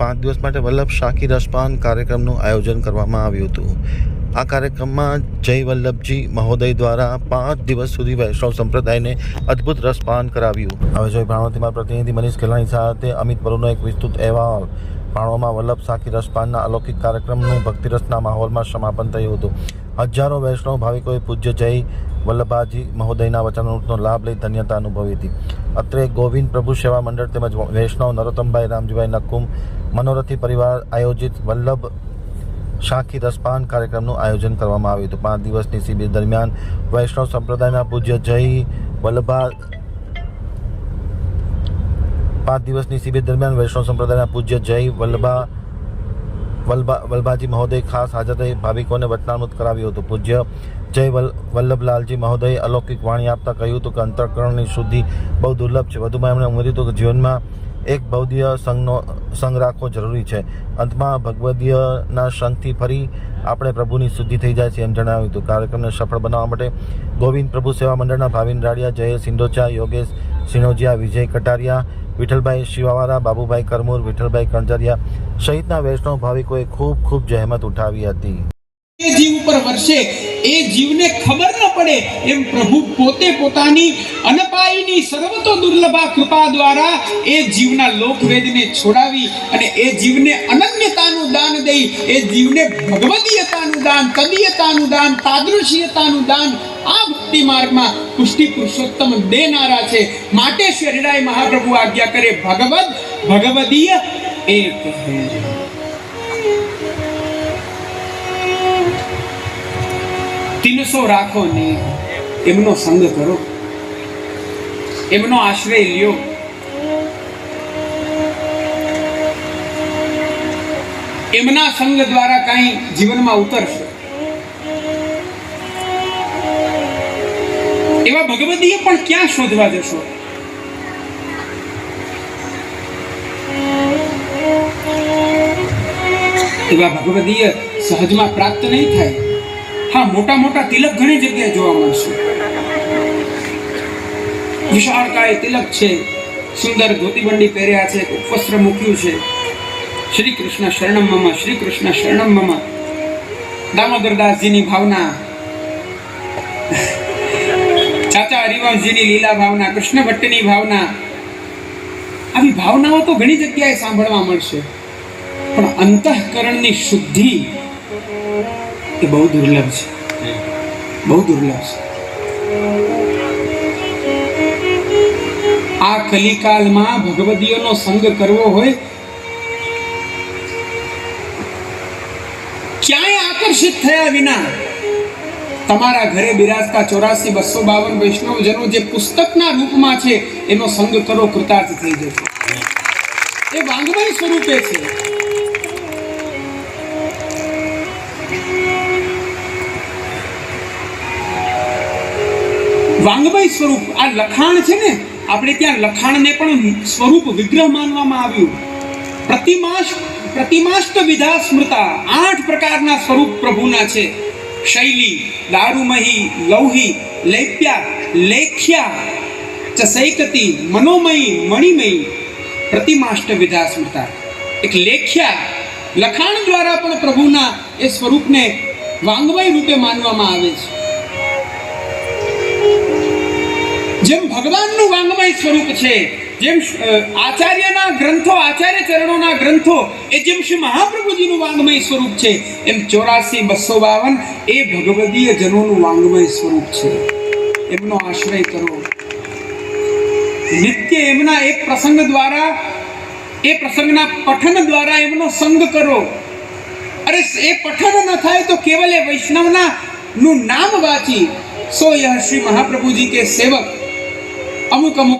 પાંચ દિવસ માટે વલ્લભ શાકી રસપાન કાર્યક્રમનું આયોજન કરવામાં આવ્યું હતું. આ કાર્યક્રમમાં જય વલ્લભજી મહોદય દ્વારા પાંચ દિવસ સુધી વૈષ્ણવ સંપ્રદાયને અદ્ભુત રસપાન કરાવ્યું. હવે જોઈ ભાણવતીમાં પ્રતિનિધિ મનીષ ખેલાણી સાથે અમિત પરુનો એક વિસ્તૃત અહેવાલ. ભાણોમાં વલ્લભ શાકી રસપાનના અલૌકિક કાર્યક્રમનું ભક્તિરસના માહોલમાં સમાપન થયું હતું. હજારો વૈષ્ણવ ભાવિકોએ પૂજ્ય જય વલ્લભાજી મહોદયના વચનામૃતનો લાભ લઈ ધન્યતા અનુભવી હતી. અત્રે ગોવિંદ પ્રભુ સેવા મંડળ તેમજ વૈષ્ણવ નરોત્તમભાઈ રામજીભાઈ નકુમ મનોરથી પરિવાર આયોજિત વલ્લભ શાખી રસપાન કાર્યક્રમનું આયોજન કરવામાં આવ્યું હતું. પાંચ દિવસની શિબિર દરમિયાન વૈષ્ણવ સંપ્રદાયના પૂજ્ય જય વલ્લભા પાંચ દિવસની શિબિર દરમિયાન વૈષ્ણવ સંપ્રદાયના પૂજ્ય જય વલ્લભા વલ્લભા વલ્ભાજી મહોદય ખાસ હાજર રહી. ભાવિકોને વચનામૃત કરાવ્યું હતું. પૂજ્ય જય વલ વલ્લભલાલજી મહોદયે અલૌકિક વાણી આપતા કહ્યું હતું કે અંતઃકરણની શુદ્ધિ બહુ દુર્લભ છે. વધુમાં એમણે ઉમેર્યું હતું કે જીવનમાં એક ભૌદીય સંઘનો સંઘ રાખવો જરૂરી છે. અંતમાં ભગવદીયના સંઘથી ફરી આપણે પ્રભુની શુદ્ધિ થઈ જાય છે એમ જણાવ્યું હતું. કાર્યક્રમને સફળ બનાવવા માટે ગોવિંદ પ્રભુ સેવા મંડળના ભાવિન રાડિયા, જયેશ સિંડોચા યોગેશ સિનોજિયા, વિજય કટારિયા, વિઠ્ઠલભાઈ શિવાવારા બાબુભાઈ કરમૂર, વિઠ્ઠલભાઈ કણજરિયા સહિતના વૈષ્ણવ ભાવિકોએ ખૂબ ખૂબ જહેમત ઉઠાવી હતી. જીવ ઉપર વર્ષે એ જીવને ખબર પડે એમ પ્રભુ પોતે પોતાની અનપાયની સર્વતો દુર્લભા કૃપા દ્વારા એ જીવના લોકવેદને છોડાવી અને એ જીવને અનન્યતાનું દાન દઈ, એ જીવને ભગવદીયતાનું દાન, તદીયતાનું દાન, તાદૃશીયતાનું દાન, આ ભક્તિ માર્ગમાં પુષ્ટિ પુરુષોત્તમ દેનારા છે. માટે શરીરાય મહાપ્રભુ આજ્ઞા કરે, ભગવદ, ભગવદીય એક હૈ રાખો ને એમનો સંગ કરો. એમનો આશ્રય લ્યો. એમના સંગ દ્વારા કાંઈ જીવનમાં ઉતરશે. એવા ભગવદીય પણ ક્યાં શોધવા જશો? એવા ભગવદીય સહજમાં પ્રાપ્ત નહીં થાય. હા મોટા મોટા તિલક ઘણી જગ્યાએ જોવા મળશે. વિશાળકાય તિલક છે. સુંદર ધોતીબંડી પહેર્યા છે. ઉપવસ્ત્ર મૂક્યું છે. શ્રી કૃષ્ણ શરણમ મમ શ્રી કૃષ્ણ શરણમમાં મમ દામોદરદાસજીની ભાવના. ચાચા હરિવંશજીની લીલા ભાવના, કૃષ્ણ ભટ્ટની ભાવના. આવી ભાવનાઓ તો ઘણી જગ્યાએ સાંભળવા મળશે. પણ અંતઃકરણની શુદ્ધિ એ બહુ દુર્લભ છે. બહુ દુર્લભ છે. આ કલિકાલમાં ભગવદીઓનો સંગ કરવો હોય, ક્યાંય આકર્ષિત થયા વિના તમારા ઘરે બિરાજતા ચોરાસી બસો બાવન વૈષ્ણવજનો જે પુસ્તકના રૂપમાં છે, એનો સંગ કરો, કૃતાર્થ થઈ જશે એ વાંગમય સ્વરૂપે છે. વાંગમય સ્વરૂપ, આ લખાણ છે ને, આપણે ત્યાં લખાણને પણ સ્વરૂપ વિગ્રહ માનવામાં આવ્યું. પ્રતિમાશ, પ્રતિમાષ્ટ વિધા સ્મૃતા આઠ પ્રકારના સ્વરૂપ પ્રભુના છે. શૈલી, દારૂમહી, લૌહી, લેપ્યા, લેખ્યા, ચસૈકતી, મનોમયી, મણિમયી, પ્રતિમાષ્ટ વિધા સ્મૃતા એક લેખ્યા, લખાણ દ્વારા પણ પ્રભુના એ સ્વરૂપને વાંગમય રૂપે માનવામાં આવે છે. જેમ ભગવાનનું વાંગમય સ્વરૂપ છે, જેમ આચાર્યના ગ્રંથો, આચાર્ય ચરણોના ગ્રંથો, એ જેમ શ્રી મહાપ્રભુજીનું વાંગમય સ્વરૂપ છે, એમ ચોરાસી બસો બાવન એ ભગવદીય જનોનું વાંગમય સ્વરૂપ છે. એમનો આશ્રય કરો. નિત્ય એમના એક પ્રસંગ દ્વારા, એ પ્રસંગના પઠન દ્વારા એમનો સંગ કરો. અરે, એ પઠન ન થાય તો કેવલ એ વૈષ્ણવના નું નામ વાંચી. સો યહ શ્રી મહાપ્રભુજી કે સેવક અમુક અમુક